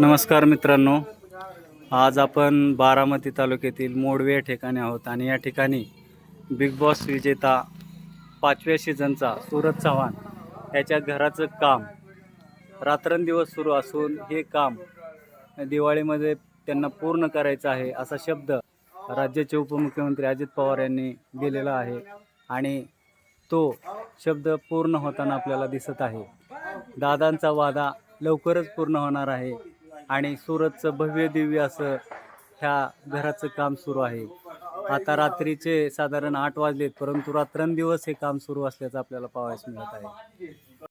नमस्कार मित्रांनो. आज आपण बारामती तालुक्यातील मोडवे या ठिकाणी आहोत आणि या ठिकाणी बिग बॉस विजेता पाचव्या सीझनचा सूरज चव्हाण याच्या घराचं काम रात्रंदिवस सुरू असून हे काम दिवाळीमध्ये त्यांना पूर्ण करायचं आहे असा शब्द राज्याचे उपमुख्यमंत्री अजित पवार यांनी दिलेला आहे आणि तो शब्द पूर्ण होताना आपल्याला दिसत आहे. दादांचा वादा लवकरच पूर्ण होणार आहे. आणि सुरतचं भव्य दिव्य असं ह्या घराचं काम सुरू आहे. आता रात्रीचे साधारण आठ वाजलेत परंतु रात्रंदिवस हे काम सुरू असल्याचं आपल्याला पाहायला मिळत आहे.